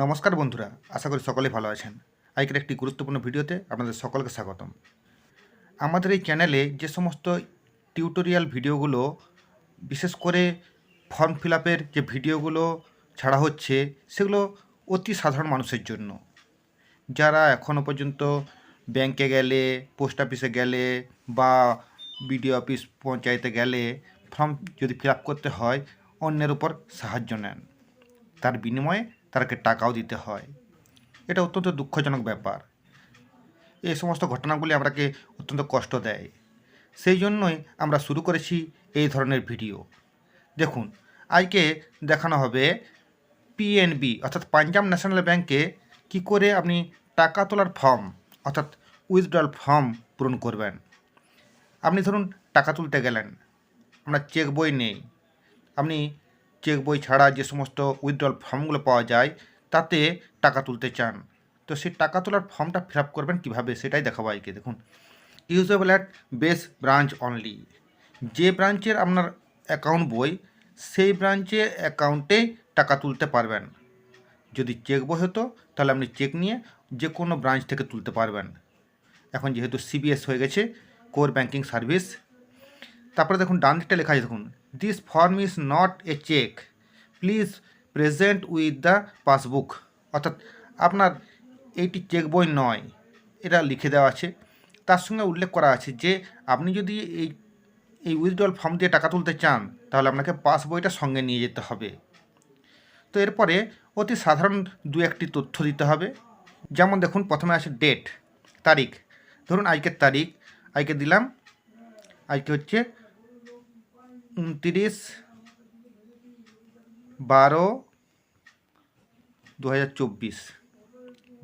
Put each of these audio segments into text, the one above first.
নমস্কার বন্ধুরা, আশা করি সকলে ভালো আছেন। আজকের একটি গুরুত্বপূর্ণ ভিডিওতে আপনাদের সকলকে স্বাগতম। আমাদের এই চ্যানেলে যে সমস্ত টিউটোরিয়াল ভিডিওগুলো, বিশেষ করে ফর্ম ফিল যে ভিডিওগুলো ছাড়া হচ্ছে, সেগুলো অতি সাধারণ মানুষের জন্য। যারা এখনও পর্যন্ত ব্যাংকে গেলে, পোস্ট অফিসে গেলে বা বিডিও অফিস পঞ্চায়েতে গেলে ফর্ম যদি ফিল করতে হয়, অন্যের উপর সাহায্য নেন। তার বিনিময়ে তাকে টাকাও দিতে হয়। এটা অত্যন্ত দুঃখজনক ব্যাপার। এই সমস্ত ঘটনাগুলি আমাকে অত্যন্ত কষ্ট দেয়। সেই জন্যই আমরা শুরু করেছি এই ধরনের ভিডিও। দেখুন, আজকে দেখানো হবে পিএনবি অর্থাৎ পাঞ্জাব ন্যাশনাল ব্যাংকে কি করে আপনি টাকা তোলার ফর্ম, অর্থাৎ উইথড্রল ফর্ম পূরণ করবেন। আপনি ধরুন টাকা তুলতে গেলেন, আপনার চেক বই নেই, আপনি চেক বই ছাড়া যে সমস্ত উইথড্রল ফর্মগুলো পাওয়া যায়, তাতে টাকা তুলতে চান। তো সেই টাকা তোলার ফর্মটা ফিল আপ করবেন কীভাবে সেটাই দেখাবো আজকে। দেখুন usable at base branch only যে ব্রাঞ্চের আপনার অ্যাকাউন্ট বই, সেই ব্রাঞ্চে অ্যাকাউন্টে টাকা তুলতে পারবেন। যদি চেক বই হতো, তাহলে আপনি চেক নিয়ে যে কোনো ব্রাঞ্চ থেকে তুলতে পারবেন। এখন যেহেতু সিবিএস হয়ে গেছে কোর ব্যাংকিং সার্ভিস তারপরে দেখুন, ডান দিকটা লেখা আছে, দেখুন। This form is not a cheque please present with the passbook অর্থাৎ আপনার এইটি চেক বই নয়, এটা লিখে দেওয়া আছে। তার সঙ্গে উল্লেখ করা আছে যে, আপনি যদি এই এই উইথড্রল ফর্ম দিয়ে টাকা তুলতে চান, তাহলে আপনাকে পাস বইটা সঙ্গে নিয়ে যেতে হবে। তো এরপরে অতি সাধারণ দু একটি তথ্য দিতে হবে। যেমন দেখুন, প্রথমে আছে ডেট তারিখ। ধরুন, আজকের তারিখ, আজকে দিলাম, আজকে হচ্ছে উনতিরিশ, বারো দু হাজার চব্বিশ।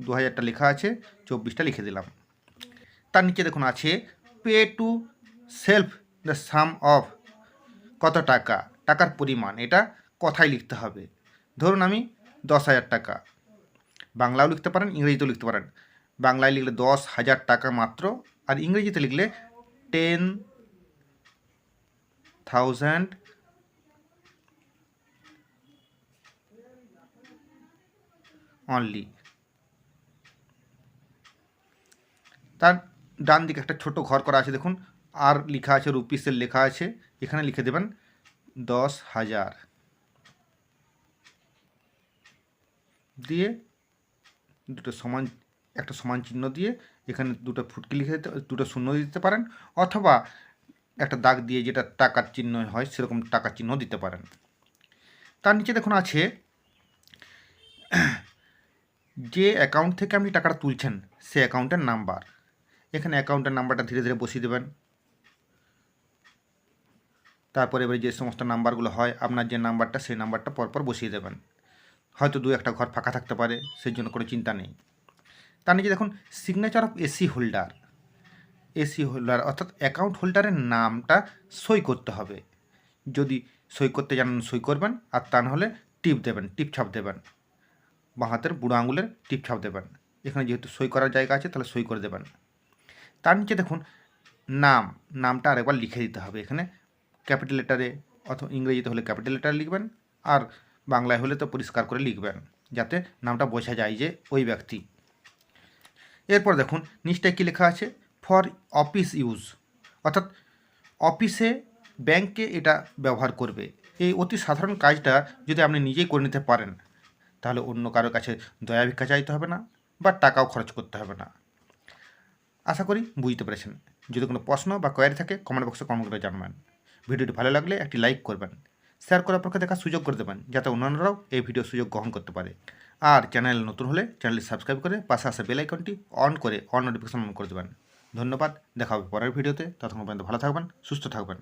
দু হাজারটা লেখা আছে, চব্বিশটা লিখে দিলাম। তার নিচে দেখুন আছে pay to self the sum of কত টাকা, টাকার পরিমাণ, এটা কথায় লিখতে হবে। ধরুন আমি দশ হাজার টাকা। বাংলাও লিখতে পারেন, ইংরেজিতেও লিখতে পারেন। বাংলায় লিখলে দশ হাজার টাকা মাত্র, আর ইংরেজিতে লিখলে টেন থাউজেন্ড অনলি তার ডান দিকে একটা ছোট ঘর করা আছে, দেখুন। আর লেখা আছে, রুপিসের লেখা আছে। এখানে লিখে দেবেন, দশ হাজার। দিয়ে দুটো সমান, একটা সমান চিহ্ন দিয়ে এখানে দুটো ফুটকি লিখে দিতে, দুটো শূন্য দিতে পারেন। অথবা একটা দাগ দিয়ে যেটা টাকার চিহ্ন হয়, সেরকম টাকার চিহ্ন দিতে পারেন। তার নিচে দেখুন আছে, যে অ্যাকাউন্ট থেকে আপনি টাকাটা তুলছেন সে অ্যাকাউন্টের নাম্বার এখানে অ্যাকাউন্টের নাম্বারটা ধীরে ধীরে বসিয়ে দেবেন। তারপরে এবারে যে সমস্ত নাম্বারগুলো হয়, আপনার যে নাম্বারটা সেই নাম্বারটা পরপর বসিয়ে দেবেন। হয়তো দু একটা ঘর ফাঁকা থাকতে পারে, সেই জন্য কোনো চিন্তা নেই। তার নিচে দেখুন signature of AC holder AC holder অর্থাৎ অ্যাকাউন্ট হোল্ডারের নামটা সই করতে হবে। যদি সই করতে জানেন সই করবেন, আর তা নাহলে টিপ দেবেন, টিপ ছাপ দেবেন। বাঁ হাতের বুড়ো আঙুলের টিপ ছাপ দেবেন। এখানে যেহেতু সই করার জায়গা আছে, তাহলে সই করে দেবেন। তার নিচে দেখুন, নাম, নামটা আরেকবার লিখে দিতে হবে। এখানে ক্যাপিটাল লেটারে অথবা ইংরেজিতে হলে ক্যাপিটাল লেটারে লিখবেন, আর বাংলায় হলে তো পরিষ্কার করে লিখবেন, যাতে নামটা বোঝা যায় যে ওই ব্যক্তি। এরপর দেখুন, নিচটায় কী লেখা আছে? For office use. অর্থাৎ অফিসে ব্যাংকে এটা ব্যবহার করবে। এই অতি সাধারণ কাজটা যদি আপনি নিজেই করে নিতে পারেন, তাহলে অন্য কারোর কাছে দয়া ভিক্ষা চাইতে হবে না বা টাকাও খরচ করতে হবে না। আশা করি বুঝতে পেরেছেন। যদি কোনো প্রশ্ন বা কোয়ারি থাকে কমেন্ট বক্সে কমেন্ট করে জানাবেন। ভিডিওটি ভালো লাগলে একটি লাইক করবেন। শেয়ার করার পক্ষে দেখার সুযোগ করে দেবেন, যাতে অন্যান্যরাও এই ভিডিও সুযোগ গ্রহণ করতে পারে। আর চ্যানেল নতুন হলে চ্যানেলটি সাবস্ক্রাইব করে পাশে আসা বেল আইকনটি অন করে অন নোটিফিকেশন অন করে দেবেন। ধন্যবাদ। দেখা হবে পরের ভিডিওতে। ততক্ষণ পর্যন্ত ভালো থাকবেন সুস্থ থাকবেন।